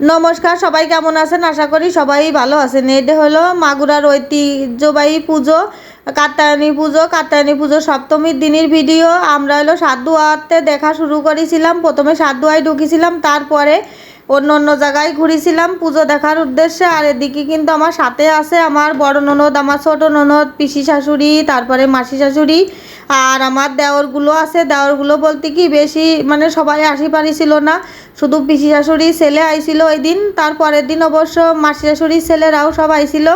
নমস্কার, সবাই কেমন আছেন? আশা করি সবাই ভালো আছেন। এটা হলো মাগুরার ঐতিহ্যবাহী পুজো কাত্তায়নী পুজো। কাত্তায়নী পুজো সপ্তমীর দিনের ভিডিও। আমরা হলো সাধুয়াতে দেখা শুরু করেছিলাম। প্রথমে সাধুয়ায় ঢুকেছিলাম, তারপরে অন্য অন্য জায়গায় ঘুরেছিলাম পুজো দেখার উদ্দেশ্যে। আর এদিকে কিন্তু আমার সাথে আছে আমার বড় ননদ, আমার ছোট ননদ, পিসি শাশুড়ি, তারপরে মাসি শাশুড়ি। আর আমার দেওরগুলো আছে, দেওরগুলো বলতে কি বেশি মানে সবাই আসি পারিছিল না। শুধু পিসি শাশুড়ি ছেলে আইছিল ওই দিন তারপরের দিন অবশ্য মাসি শাশুড়ির ছেলেরাও সব আইছিল।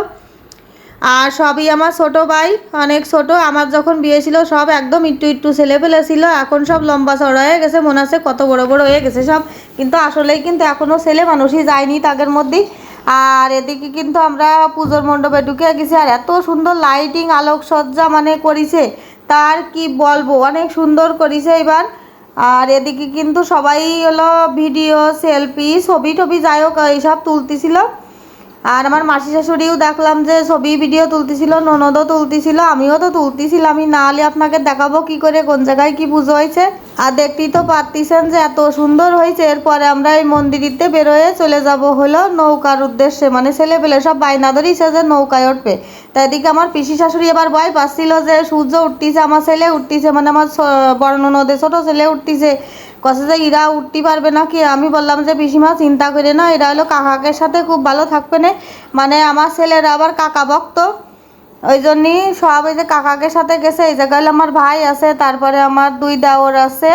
আর সবই আমার ছোট ভাই, অনেক ছোট, আমার যখন বিয়ে ছিল সব একদম একটু একটু ছেলে পেলে ছিল, এখন সব লম্বা চড়া হয়ে গেছে, মনে আছে কত বড় বড় হয়ে গেছে সব। কিন্তু আসলেই কিন্তু এখনও ছেলে মানুষই যায়নি তাদের মধ্যেই। আর এদিকে কিন্তু আমরা পুজোর মণ্ডপে ঢুকে গেছি, আর এত সুন্দর লাইটিং আলোকসজ্জা মানে করিছে। তার কি বলব? অনেক সুন্দর করেছে এবার। আর এদিকে কিন্তু সবাই হলো ভিডিও সেলফি ছবি টবি যাই হোক এইসব তুলতেছিল। আর আমার মাসি শাশুড়িও দেখলাম যে ছবি ভিডিও তুলতেছিল, ননদও তুলতেছিল, আমিও তো তুলতেছিলাম আমি না হলে আপনাকে দেখাবো কি করে, কোন জায়গায় কি পুজো হয়েছে। আর দেখতেই তো পারতেছেন যে এত সুন্দর হয়েছে। এরপরে আমরা এই মন্দিরিতে বেরোয়ে চলে যাব হলো নৌকার উদ্দেশ্যে। মানে ছেলে পেলে সব বাইনা ধরেছে যে নৌকায় উঠবে। তাই এদিকে আমার পিসি শাশুড়ি এবার ভয় পাচ্ছিল যে সূর্য উঠতিছে, আমার ছেলে উঠতিছে মানে আমার ছ- নদে ছোট ছেলে উঠতিছে। কষে যে ইরা উঠতে পারবে না কি আমি বললাম যে, পিসিমা, চিন্তা করে না এরা হলো কাকাকের সাথে খুব ভালো থাকবে না। মানে আমার ছেলেরা আবার কাকা ভক্ত। ওই জন্যই সব এই যে কাকাকের সাথে গেছে, এই জায়গায় আমার ভাই আছে, তারপরে আমার দুই দেওর আছে,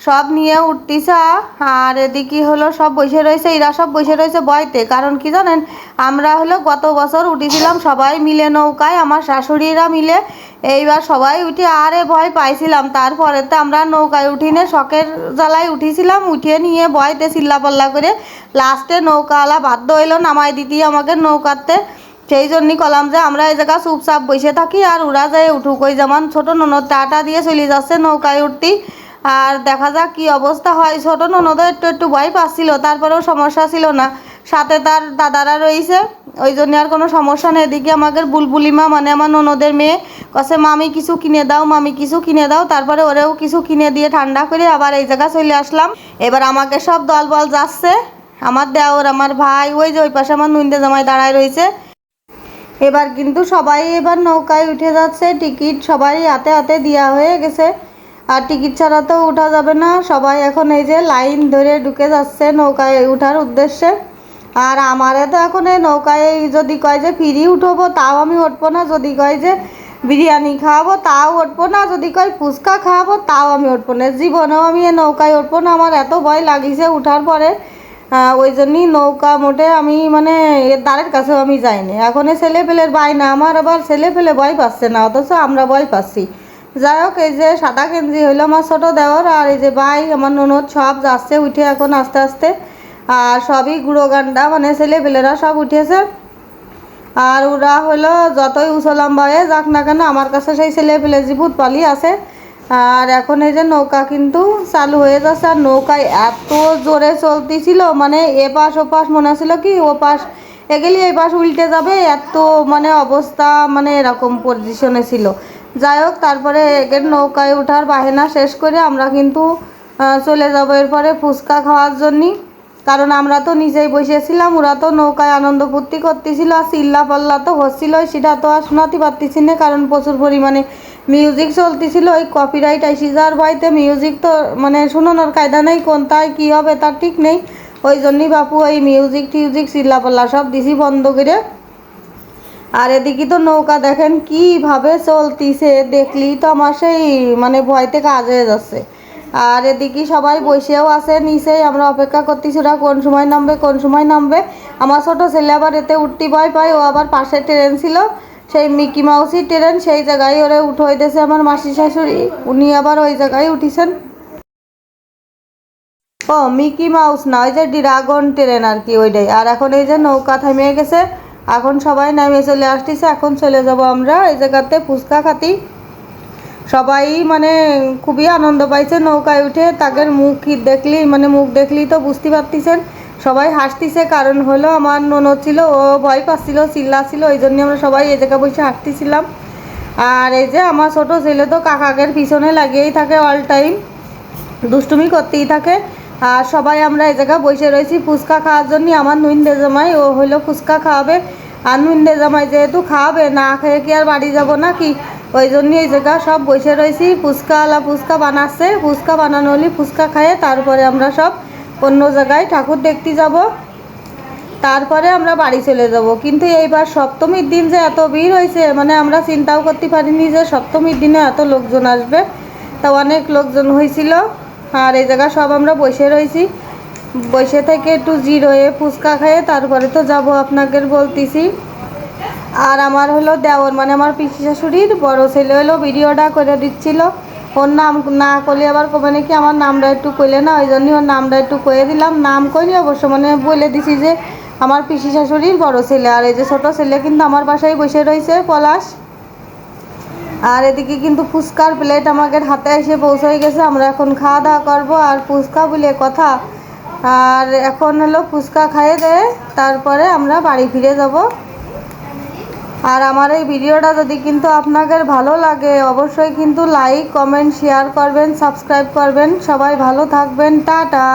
সব নিয়ে উঠতিছে। আর এদিকে হলো সব বসে রয়েছে, এরা সব বসে রয়েছে বয়তে। কারণ কি জানেন, আমরা হলো গত বছর উঠেছিলাম সবাই মিলে নৌকায়, আমার শাশুড়িরা মিলে। এইবার সবাই উঠে আরে ভয় পাইছিলাম। তারপরে তো আমরা নৌকায় উঠিনে শখের জ্বালায় উঠেছিলাম উঠিয়ে নিয়ে ভয়তে চিল্লা পাল্লা করে লাস্টে নৌকাওয়ালা বাধ্য হইল নামাই দিতি আমাকে নৌকাতে। সেই জন্যই কলাম যে আমরা এই জায়গা চুপচাপ বসে থাকি আর ওরা যায় উঠুক ওই যেমন ছোট ননদ টাটা দিয়ে চলে যাচ্ছে নৌকায় উঠতি। আর দেখা যাক কি অবস্থা হয়। ছোট ননদও একটু একটু ভয় পাচ্ছিল, তারপরেও সমস্যা ছিল না। সাথে তার দাদারা রয়েছে, ওই জন্য আর কোনো সমস্যা নেই। এদিকে আমাদের বুলবুলিমা মানে আমার ননদের মেয়ে কসে মামি কিছু কিনে দাও, মামি কিছু কিনে দাও। তারপরে ওরেও কিছু কিনে দিয়ে ঠান্ডা করে আবার এই জায়গা চলে আসলাম। এবার আমাকে সব দল বল যাচ্ছে। আমার দেওর, আমার ভাই, ওই যে ওই পাশে আমার নুনদে জামাই দাঁড়ায় রয়েছে। এবার কিন্তু সবাই এবার নৌকায় উঠে যাচ্ছে। টিকিট সবাই হাতে হাতে দেওয়া হয়ে গেছে। আর টিকিট ছাড়া তো উঠা যাবে না। সবাই এখন এই যে লাইন ধরে ঢুকে যাচ্ছে নৌকায় উঠার উদ্দেশ্যে। আর আমারে তো এখন এই নৌকায় যদি কয় যে ফিরি উঠবো, তাও আমি উঠবো না। যদি কয় যে বিরিয়ানি খাওয়াবো, তাও উঠবো না। যদি কয় ফুচকা খাওয়াবো, তাও আমি উঠবো না। জীবনেও আমি এই নৌকায় উঠবো না। আমার এত ভয় লাগিছে উঠার পরে। ওই জন্যই নৌকা মোটে আমি মানে এর দ্বারের কাছেও আমি যাইনি। এখন ছেলে পেলের ভয় না, আমার আবার ছেলে পেলে ভয় পাচ্ছে না, অথচ আমরা ভয় পাচ্ছি। যাই হোক, এই যে সাদা কেঞ্জি হইল আমার ছোটো দেওয়ার আর এই যে ভাই আমার ননদ, সব যাচ্ছে উঠে এখন আস্তে আস্তে। আর সবই গুঁড়ো গান্ডা মানে ছেলে পেলেরা সব উঠেছে। আর ওরা হলো যতই উছলাম বয়ে যাক না কেন, আমার কাছে সেই ছেলে পেলে জিবুত পালি আছে। আর এখন এই যে নৌকা কিন্তু চালু হয়ে যাচ্ছে। আর নৌকায় এত জোরে চলতেছিল মানে এপাশ ওপাশ মনে ছিল কি, ওপাশ এগেলি এই পাশ উল্টে যাবে, এত মানে অবস্থা মানে এরকম পজিশনে ছিল। যাই হোক, তারপরে এগের নৌকায় ওঠার বাহেনা শেষ করে আমরা কিন্তু চলে যাব এরপরে ফুচকা খাওয়ার জন্যই। কারণ আমরা তো নিজেই বসেছিলাম, ওরা তো নৌকায় আনন্দ ফুর্তি করতেছিল, আর চিল্লা পাল্লা তো হচ্ছিলই সেটা তো আর শোনাতে পারতেছি না, কারণ প্রচুর পরিমাণে মিউজিক চলতেছিল, ওই কপিরাইট আইসি যার বাড়িতে মিউজিক তো মানে শোনানোর কায়দা নেই কোনটায় কী হবে তার ঠিক নেই, ওই জন্যই বাপু ওই মিউজিক টিউজিক চিল্লা পাল্লা সব দিছি বন্ধ করে। আর এদিকে তো নৌকা দেখেন কীভাবে চলতিছে দেখলি তো আমার সেই মানে ভয়তে কাজ হয়ে যাচ্ছে। আর এদিকে সবাই বসেও আছে, নিচেই আমরা অপেক্ষা করতেছি ওরা কোন সময় নামবে, কোন সময় নামবে। আমার ছোটো ছেলে আবার এতে উঠতে ভয় পায়, ও আবার পাশে ট্রেন ছিল। সেই মিকি মাউসি ট্রেন সেই জায়গায় ওরে উঠে হইতেছে আমার মাসি শাশুড়ি, উনি আবার ওই জায়গায় উঠিছেন। ও, মিকি মাউস না, ওই যে ড্রাগন ট্রেন আর কি ওইটাই। আর এখন এই যে নৌকা থামিয়ে গেছে, এখন সবাই নামিয়ে চলে আসতেছে, এখন চলে যাব আমরা এই জায়গাতে ফুচকা খাতি। সবাই মানে খুবই আনন্দ পাইছে, নৌকায় উঠে তাদের মুখ দেখলি মানে মুখ দেখলি তো বুঝতে পারতেছেন। সবাই হাসতিছে, কারণ হলো আমার ননদ ছিল, ও ভয় পাচ্ছিল, চিল্লা ছিল ওই জন্য আমরা সবাই এই জায়গায় বসে হাসতেছিলাম আর এই যে আমার ছোট ছেলে তো কাকাকের পিছনে লাগিয়েই থাকে অল টাইম দুষ্টুমি করতেই থাকে। আর সবাই আমরা এই জায়গায় বসে রয়েছি ফুচকা খাওয়ার জন্য। আমার নুইন্দে জামাই, ও হলো ফুচকা খাওয়াবে। আর নুইন্দে জামাই যেহেতু খাওয়াবে না খেয়ে কি আর বাড়ি যাব না কি ওই জন্য এই জায়গা সব বসে রয়েছি। ফুচকাওয়ালা ফুচকা বানাচ্ছে। ফুচকা বানানো হলে ফুচকা খাইয়ে তারপরে আমরা সব অন্য জায়গায় ঠাকুর দেখতে যাব। তারপরে আমরা বাড়ি চলে যাব। কিন্তু এইবার সপ্তমীর দিন যে এত ভিড় হয়েছে মানে আমরা চিন্তাও করতে পারিনি যে সপ্তমীর দিনে এত লোকজন আসবে। তা অনেক লোকজন হয়েছিল। আর এই জায়গা সব আমরা বসে রয়েছি। বসে থেকে একটু জিরোয়ে ফুচকা খেয়ে তারপরে তো যাব আপনাকে বলতেছি। আর আমার হলো দেওর মানে আমার পিসি শাশুড়ির বড় ছেলে হলো, ভিডিওটা করে দিচ্ছিল। ওর নাম না করলে আবার কবে নাকি আমার নামটা একটু কইলে না, ওই জন্যই ওর নামটা একটু কয়ে দিলাম। নাম করি অবশ্য মানে বলে দিছি যে, আমার পিসি শাশুড়ির বড় ছেলে, আর এই যে ছোট ছেলে কিন্তু আমার বাসায় বসে রয়েছে পলাশ। আর এদিকে কিন্তু ফুচকার প্লেট আমাদের হাতে এসে পৌঁছে গেছে, আমরা এখন খাওয়া দাওয়া করব, আর ফুচকা বলে কথা। আর এখন হলো ফুচকা খাইয়ে দেয় তারপরে আমরা বাড়ি ফিরে যাব। আর আমার এই ভিডিওটা যদি কিন্তু আপনাদের ভালো লাগে, অবশ্যই কিন্তু লাইক কমেন্ট শেয়ার করবেন সাবস্ক্রাইব করবেন। সবাই ভালো থাকবেন। টাটা!